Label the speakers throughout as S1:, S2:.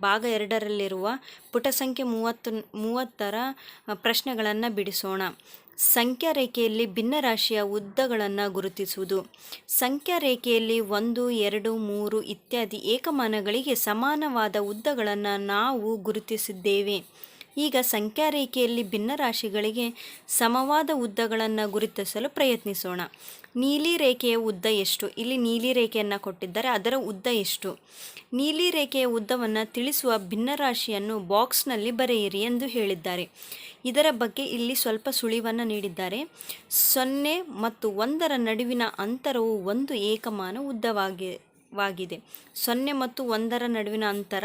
S1: ಭಾಗ ಎರಡರಲ್ಲಿರುವ ಪುಟ ಸಂಖ್ಯೆ ಮೂವತ್ತು, ಮೂವತ್ತರ ಪ್ರಶ್ನೆಗಳನ್ನು ಬಿಡಿಸೋಣ. ಸಂಖ್ಯಾ ರೇಖೆಯಲ್ಲಿ ಭಿನ್ನರಾಶಿಯ ಉದ್ದಗಳನ್ನು ಗುರುತಿಸುವುದು. ಸಂಖ್ಯಾ ರೇಖೆಯಲ್ಲಿ ಒಂದು, ಎರಡು, ಮೂರು ಇತ್ಯಾದಿ ಏಕಮಾನಗಳಿಗೆ ಸಮಾನವಾದ ಉದ್ದಗಳನ್ನು ನಾವು ಗುರುತಿಸಿದ್ದೇವೆ. ಈಗ ಸಂಖ್ಯಾ ರೇಖೆಯಲ್ಲಿ ಭಿನ್ನರಾಶಿಗಳಿಗೆ ಸಮವಾದ ಉದ್ದಗಳನ್ನು ಗುರುತಿಸಲು ಪ್ರಯತ್ನಿಸೋಣ. ನೀಲಿ ರೇಖೆಯ ಉದ್ದ ಎಷ್ಟು? ಇಲ್ಲಿ ನೀಲಿ ರೇಖೆಯನ್ನು ಕೊಟ್ಟಿದ್ದಾರೆ, ಅದರ ಉದ್ದ ಎಷ್ಟು? ನೀಲಿ ರೇಖೆಯ ಉದ್ದವನ್ನು ತಿಳಿಸುವ ಭಿನ್ನರಾಶಿಯನ್ನು ಬಾಕ್ಸ್ನಲ್ಲಿ ಬರೆಯಿರಿ ಎಂದು ಹೇಳಿದ್ದಾರೆ. ಇದರ ಬಗ್ಗೆ ಇಲ್ಲಿ ಸ್ವಲ್ಪ ಸುಳಿವನ್ನು ನೀಡಿದ್ದಾರೆ. ಸೊನ್ನೆ ಮತ್ತು ಒಂದರ ನಡುವಿನ ಅಂತರವು ಒಂದು ಏಕಮಾನ ಉದ್ದವಾಗಿ, ವಾಗಿದೆ. ಸೊನ್ನೆ ಮತ್ತು ಒಂದರ ನಡುವಿನ ಅಂತರ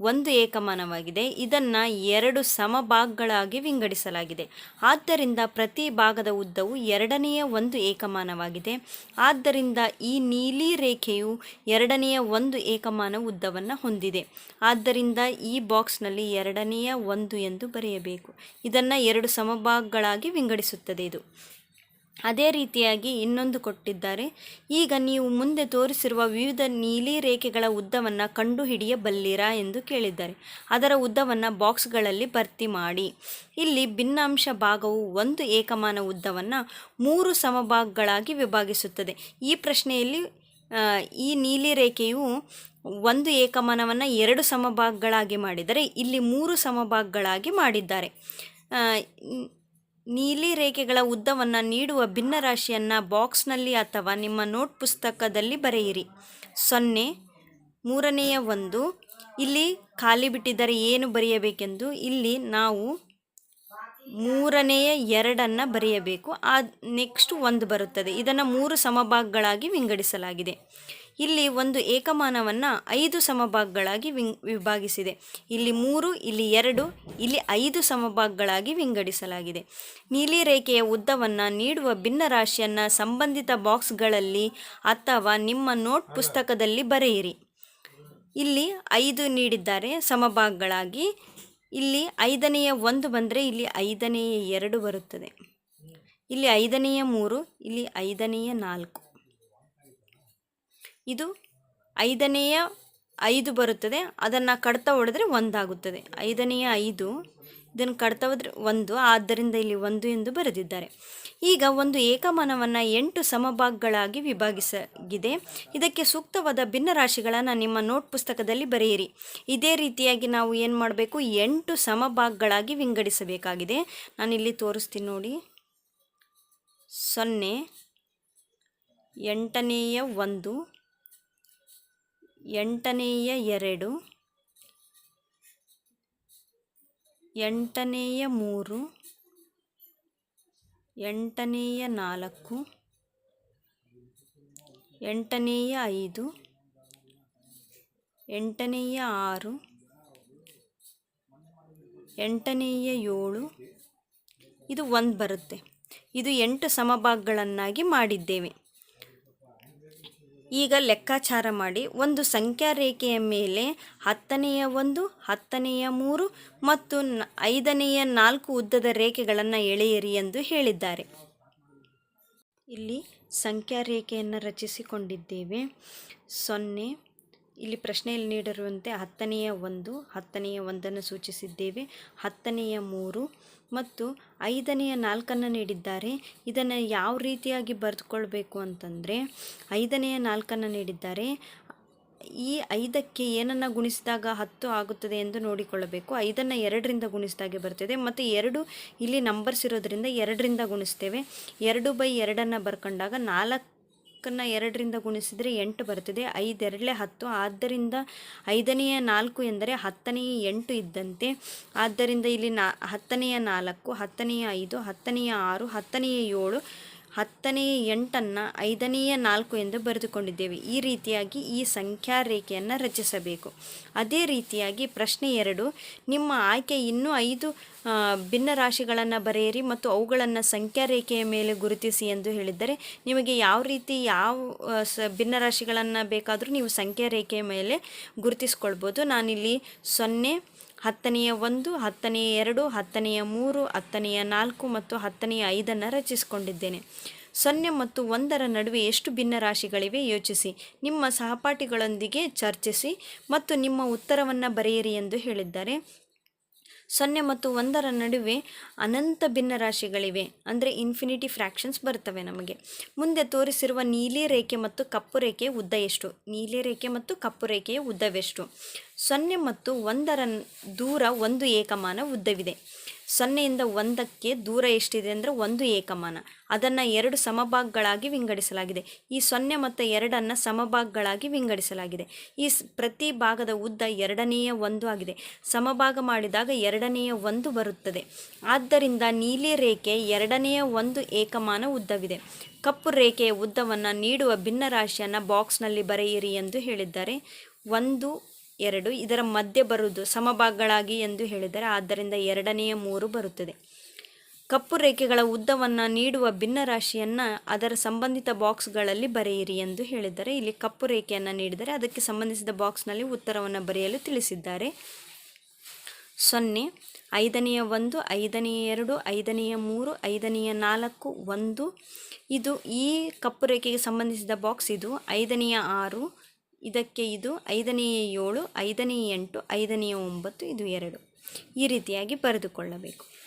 S1: ಒಂದು ಏಕಮಾನವಾಗಿದೆ. ಇದನ್ನು ಎರಡು ಸಮಭಾಗಗಳಾಗಿ ವಿಂಗಡಿಸಲಾಗಿದೆ. ಆದ್ದರಿಂದ ಪ್ರತಿ ಭಾಗದ ಉದ್ದವು ಎರಡನೆಯ ಒಂದು ಏಕಮಾನವಾಗಿದೆ. ಆದ್ದರಿಂದ ಈ ನೀಲಿ ರೇಖೆಯು ಎರಡನೆಯ ಒಂದು ಏಕಮಾನ ಉದ್ದವನ್ನು ಹೊಂದಿದೆ. ಆದ್ದರಿಂದ ಈ ಬಾಕ್ಸ್ನಲ್ಲಿ ಎರಡನೆಯ ಒಂದು ಎಂದು ಬರೆಯಬೇಕು. ಇದನ್ನು ಎರಡು ಸಮಭಾಗಗಳಾಗಿ ವಿಂಗಡಿಸುತ್ತದೆ ಇದು. ಅದೇ ರೀತಿಯಾಗಿ ಇನ್ನೊಂದು ಕೊಟ್ಟಿದ್ದಾರೆ. ಈಗ ನೀವು ಮುಂದೆ ತೋರಿಸಿರುವ ವಿವಿಧ ನೀಲಿ ರೇಖೆಗಳ ಉದ್ದವನ್ನು ಕಂಡುಹಿಡಿಯಬಲ್ಲಿರಾ ಎಂದು ಕೇಳಿದ್ದಾರೆ. ಅದರ ಉದ್ದವನ್ನು ಬಾಕ್ಸ್ಗಳಲ್ಲಿ ಭರ್ತಿ ಮಾಡಿ. ಇಲ್ಲಿ ಭಿನ್ನಾಂಶ ಭಾಗವು ಒಂದು ಏಕಮಾನ ಉದ್ದವನ್ನು ಮೂರು ಸಮಭಾಗಗಳಾಗಿ ವಿಭಾಗಿಸುತ್ತದೆ. ಈ ಪ್ರಶ್ನೆಯಲ್ಲಿ ಈ ನೀಲಿ ರೇಖೆಯು ಒಂದು ಏಕಮಾನವನ್ನು ಎರಡು ಸಮಭಾಗಗಳಾಗಿ ಮಾಡಿದರೆ ಇಲ್ಲಿ ಮೂರು ಸಮಭಾಗಗಳಾಗಿ ಮಾಡಿದ್ದಾರೆ. ನೀಲಿ ರೇಖೆಗಳ ಉದ್ದವನ್ನು ನೀಡುವ ಭಿನ್ನರಾಶಿಯನ್ನು ಬಾಕ್ಸ್ನಲ್ಲಿ ಅಥವಾ ನಿಮ್ಮ ನೋಟ್ ಪುಸ್ತಕದಲ್ಲಿ ಬರೆಯಿರಿ. ಸೊನ್ನೆ, ಮೂರನೆಯ ಒಂದು, ಇಲ್ಲಿ ಖಾಲಿ ಬಿಟ್ಟಿದ್ದರೆ ಏನು ಬರೆಯಬೇಕೆಂದು, ಇಲ್ಲಿ ನಾವು ಮೂರನೆಯ ಎರಡನ್ನು ಬರೆಯಬೇಕು. ಆ, ನೆಕ್ಸ್ಟ್ ಒಂದು ಬರುತ್ತದೆ. ಇದನ್ನು ಮೂರು ಸಮಭಾಗಗಳಾಗಿ ವಿಂಗಡಿಸಲಾಗಿದೆ. ಇಲ್ಲಿ ಒಂದು ಏಕಮಾನವನ್ನು ಐದು ಸಮಭಾಗಗಳಾಗಿ ವಿಂಗ್ ವಿಭಾಗಿಸಿದೆ. ಇಲ್ಲಿ ಮೂರು ಇಲ್ಲಿ ಎರಡು ಇಲ್ಲಿ ಐದು ಸಮಭಾಗಗಳಾಗಿ ವಿಂಗಡಿಸಲಾಗಿದೆ. ನೀಲಿ ರೇಖೆಯ ಉದ್ದವನ್ನು ನೀಡುವ ಭಿನ್ನರಾಶಿಯನ್ನು ಸಂಬಂಧಿತ ಬಾಕ್ಸ್ಗಳಲ್ಲಿ ಅಥವಾ ನಿಮ್ಮ ನೋಟ್ ಪುಸ್ತಕದಲ್ಲಿ ಬರೆಯಿರಿ. ಇಲ್ಲಿ ಐದು ನೀಡಿದ್ದಾರೆ ಸಮಭಾಗಗಳಾಗಿ. ಇಲ್ಲಿ ಐದನೆಯ ಒಂದು ಬಂದರೆ ಇಲ್ಲಿ ಐದನೆಯ ಎರಡು ಬರುತ್ತದೆ. ಇಲ್ಲಿ ಐದನೆಯ ಮೂರು ಇಲ್ಲಿ ಐದನೆಯ ನಾಲ್ಕು. ಇದು ಐದನೆಯ ಐದು ಬರುತ್ತದೆ. ಅದನ್ನು ಕಡ್ತಾ ಹೊಡೆದ್ರೆ ಒಂದಾಗುತ್ತದೆ. ಐದನೆಯ ಐದು ಇದನ್ನು ಕಡ್ತಾ ಹೋದ್ರೆ ಒಂದು. ಆದ್ದರಿಂದ ಇಲ್ಲಿ ಒಂದು ಎಂದು ಬರೆದಿದ್ದಾರೆ. ಈಗ ಒಂದು ಏಕಮಾನವನ್ನು ಎಂಟು ಸಮಭಾಗಗಳಾಗಿ ವಿಭಾಗಿಸಲಾಗಿದೆ ಇದಕ್ಕೆ ಸೂಕ್ತವಾದ ಭಿನ್ನರಾಶಿಗಳನ್ನು ನಿಮ್ಮ ನೋಟ್ ಪುಸ್ತಕದಲ್ಲಿ ಬರೆಯಿರಿ. ಇದೇ ರೀತಿಯಾಗಿ ನಾವು ಏನು ಮಾಡಬೇಕು? ಎಂಟು ಸಮಭಾಗಗಳಾಗಿ ವಿಂಗಡಿಸಬೇಕಾಗಿದೆ. ನಾನಿಲ್ಲಿ ತೋರಿಸ್ತೀನಿ ನೋಡಿ. ಸೊನ್ನೆ, ಎಂಟನೆಯ ಒಂದು ಎಂಟನೆಯ ಎರಡು, ಎಂಟನೆಯ ಮೂರು, ಎಂಟನೆಯ ನಾಲ್ಕು, ಎಂಟನೆಯ ಐದು, ಎಂಟನೆಯ ಆರು, ಎಂಟನೆಯ ಏಳು. ಇದು ಒಂದು ಬರುತ್ತೆ. ಇದು ಎಂಟು ಸಮಭಾಗಗಳನ್ನಾಗಿ ಮಾಡಿದ್ದೇವೆ. ಈಗ ಲೆಕ್ಕಾಚಾರ ಮಾಡಿ ಒಂದು ಸಂಖ್ಯಾ ರೇಖೆಯ ಮೇಲೆ ಹತ್ತನೆಯ ಒಂದು, ಹತ್ತನೆಯ ಮೂರು ಮತ್ತು ಐದನೆಯ ನಾಲ್ಕು ಉದ್ದದ ರೇಖೆಗಳನ್ನು ಎಳೆಯಿರಿ ಎಂದು ಹೇಳಿದ್ದಾರೆ. ಇಲ್ಲಿ ಸಂಖ್ಯಾ ರೇಖೆಯನ್ನು ರಚಿಸಿಕೊಂಡಿದ್ದೇವೆ. ಸೊನ್ನೆ, ಇಲ್ಲಿ ಪ್ರಶ್ನೆಯಲ್ಲಿ ನೀಡಿರುವಂತೆ ಹತ್ತನೆಯ ಒಂದು, ಹತ್ತನೆಯ ಒಂದನ್ನು ಸೂಚಿಸಿದ್ದೇವೆ. ಹತ್ತನೆಯ ಮೂರು ಮತ್ತು ಐದನೆಯ ನಾಲ್ಕನ್ನು ನೀಡಿದ್ದಾರೆ. ಇದನ್ನು ಯಾವ ರೀತಿಯಾಗಿ ಬರೆದುಕೊಳ್ಬೇಕು ಅಂತಂದರೆ, ಐದನೆಯ ನಾಲ್ಕನ್ನು ನೀಡಿದ್ದಾರೆ. ಈ ಐದಕ್ಕೆ ಏನನ್ನು ಗುಣಿಸಿದಾಗ ಹತ್ತು ಆಗುತ್ತದೆ ಎಂದು ನೋಡಿಕೊಳ್ಳಬೇಕು. ಐದನ್ನು ಎರಡರಿಂದ ಗುಣಿಸಿದಾಗೆ ಬರ್ತದೆ. ಮತ್ತು ಎರಡು ಇಲ್ಲಿ ನಂಬರ್ಸ್ ಇರೋದರಿಂದ ಎರಡರಿಂದ ಗುಣಿಸ್ತೇವೆ. ಎರಡು ಬೈ ಎರಡನ್ನು ಬರ್ಕೊಂಡಾಗ ನಾಲ್ಕನ್ನು ಎರಡರಿಂದ ಗುಣಿಸಿದರೆ ಎಂಟು ಬರ್ತದೆ ಐದೆರಡಲೆ ಹತ್ತು. ಆದ್ದರಿಂದ ಐದನೆಯ ನಾಲ್ಕು ಎಂದರೆ ಹತ್ತನೆಯ ಎಂಟು ಇದ್ದಂತೆ. ಆದ್ದರಿಂದ ಇಲ್ಲಿ ನಾ ಹತ್ತನೆಯ ನಾಲ್ಕು, ಹತ್ತನೆಯ ಐದು, ಹತ್ತನೆಯ ಆರು, ಹತ್ತನೆಯ ಏಳು ಹತ್ತನೆಯ ಎಂಟನ್ನು ಐದನೆಯ ನಾಲ್ಕು ಎಂದು ಬರೆದುಕೊಂಡಿದ್ದೇವೆ. ಈ ರೀತಿಯಾಗಿ ಈ ಸಂಖ್ಯಾ ರೇಖೆಯನ್ನು ರಚಿಸಬೇಕು. ಅದೇ ರೀತಿಯಾಗಿ ಪ್ರಶ್ನೆ ಎರಡು, ನಿಮ್ಮ ಆಯ್ಕೆ ಇನ್ನೂ ಐದು ಭಿನ್ನ ಭಿನ್ನರಾಶಿಗಳನ್ನು ಬರೆಯಿರಿ ಮತ್ತು ಅವುಗಳನ್ನು ಸಂಖ್ಯಾ ರೇಖೆಯ ಮೇಲೆ ಗುರುತಿಸಿ ಎಂದು ಹೇಳಿದ್ದರೆ ನಿಮಗೆ ಯಾವ ರೀತಿ ಯಾವ ಸ ಭಿನ್ನ ರಾಶಿಗಳನ್ನು ಬೇಕಾದರೂ ನೀವು ಸಂಖ್ಯಾ ರೇಖೆಯ ಮೇಲೆ ಗುರುತಿಸ್ಕೊಳ್ಬೋದು. ನಾನಿಲ್ಲಿ ಸೊನ್ನೆ ಹತ್ತನೆಯ ಒಂದು, ಹತ್ತನೆಯ ಎರಡು, ಹತ್ತನೆಯ ಮೂರು, ಹತ್ತನೆಯ ನಾಲ್ಕು ಮತ್ತು ಹತ್ತನೆಯ ಐದನ್ನು ರಚಿಸಿಕೊಂಡಿದ್ದೇನೆ. ಸೊನ್ನೆ ಮತ್ತು ಒಂದರ ನಡುವೆ ಎಷ್ಟು ಭಿನ್ನರಾಶಿಗಳಿವೆ ಯೋಚಿಸಿ. ನಿಮ್ಮ ಸಹಪಾಠಿಗಳೊಂದಿಗೆ ಚರ್ಚಿಸಿ ಮತ್ತು ನಿಮ್ಮ ಉತ್ತರವನ್ನು ಬರೆಯಿರಿ ಎಂದು ಹೇಳಿದ್ದಾರೆ. ಸೊನ್ನೆ ಮತ್ತು ಒಂದರ ನಡುವೆ ಅನಂತ ಭಿನ್ನರಾಶಿಗಳಿವೆ ಅಂದರೆ ಇನ್ಫಿನಿಟಿ ಫ್ರ್ಯಾಕ್ಷನ್ಸ್ ಬರ್ತವೆ ನಮಗೆ. ಮುಂದೆ ತೋರಿಸಿರುವ ನೀಲಿ ರೇಖೆ ಮತ್ತು ಕಪ್ಪು ರೇಖೆಯ ಉದ್ದ ಎಷ್ಟು? ನೀಲಿ ರೇಖೆ ಮತ್ತು ಕಪ್ಪು ರೇಖೆಯ ಉದ್ದವೆಷ್ಟು? ಸೊನ್ನೆ ಮತ್ತು ಒಂದರ ದೂರ ಒಂದು ಏಕಮಾನ ಉದ್ದವಿದೆ. ಸೊನ್ನೆಯಿಂದ ಒಂದಕ್ಕೆ ದೂರ ಎಷ್ಟಿದೆ ಅಂದರೆ ಒಂದು ಏಕಮಾನ. ಅದನ್ನು ಎರಡು ಸಮಭಾಗಗಳಾಗಿ ವಿಂಗಡಿಸಲಾಗಿದೆ. ಈ ಸೊನ್ನೆ ಮತ್ತು ಎರಡನ್ನು ಸಮಭಾಗಗಳಾಗಿ ವಿಂಗಡಿಸಲಾಗಿದೆ. ಈ ಪ್ರತಿ ಭಾಗದ ಉದ್ದ ಎರಡನೆಯ ಒಂದು ಆಗಿದೆ. ಸಮಭಾಗ ಮಾಡಿದಾಗ ಎರಡನೆಯ ಒಂದು ಬರುತ್ತದೆ. ಆದ್ದರಿಂದ ನೀಲಿ ರೇಖೆ ಎರಡನೆಯ ಒಂದು ಏಕಮಾನ ಉದ್ದವಿದೆ. ಕಪ್ಪು ರೇಖೆಯ ಉದ್ದವನ್ನು ನೀಡುವ ಭಿನ್ನರಾಶಿಯನ್ನು ಬಾಕ್ಸ್ನಲ್ಲಿ ಬರೆಯಿರಿ ಎಂದು ಹೇಳಿದ್ದಾರೆ. ಒಂದು ಎರಡು, ಇದರ ಮಧ್ಯೆ ಬರುವುದು ಸಮಭಾಗಗಳಾಗಿ ಎಂದು ಹೇಳಿದರೆ ಆದ್ದರಿಂದ ಎರಡನೆಯ ಮೂರು ಬರುತ್ತದೆ. ಕಪ್ಪು ರೇಖೆಗಳ ಉದ್ದವನ್ನು ನೀಡುವ ಭಿನ್ನರಾಶಿಯನ್ನು ಅದರ ಸಂಬಂಧಿತ ಬಾಕ್ಸ್ಗಳಲ್ಲಿ ಬರೆಯಿರಿ ಎಂದು ಹೇಳಿದ್ದಾರೆ ಇಲ್ಲಿ ಕಪ್ಪು ರೇಖೆಯನ್ನು ನೀಡಿದರೆ ಅದಕ್ಕೆ ಸಂಬಂಧಿಸಿದ ಬಾಕ್ಸ್ನಲ್ಲಿ ಉತ್ತರವನ್ನು ಬರೆಯಲು ತಿಳಿಸಿದ್ದಾರೆ. ಸೊನ್ನೆ, ಐದನೆಯ ಒಂದು, ಐದನೆಯ ಎರಡು, ಐದನೆಯ ಮೂರು, ಐದನೆಯ ನಾಲ್ಕು, ಒಂದು. ಇದು ಈ ಕಪ್ಪು ರೇಖೆಗೆ ಸಂಬಂಧಿಸಿದ ಬಾಕ್ಸ್ ಇದು. ಐದನೆಯ ಆರು ಇದಕ್ಕೆ ಇದು ಐದನೆಯ ಏಳು ಐದನೆಯ ಎಂಟು ಐದನೆಯ ಒಂಬತ್ತು ಇದು ಎರಡು. ಈ ರೀತಿಯಾಗಿ ಬರೆದುಕೊಳ್ಳಬೇಕು.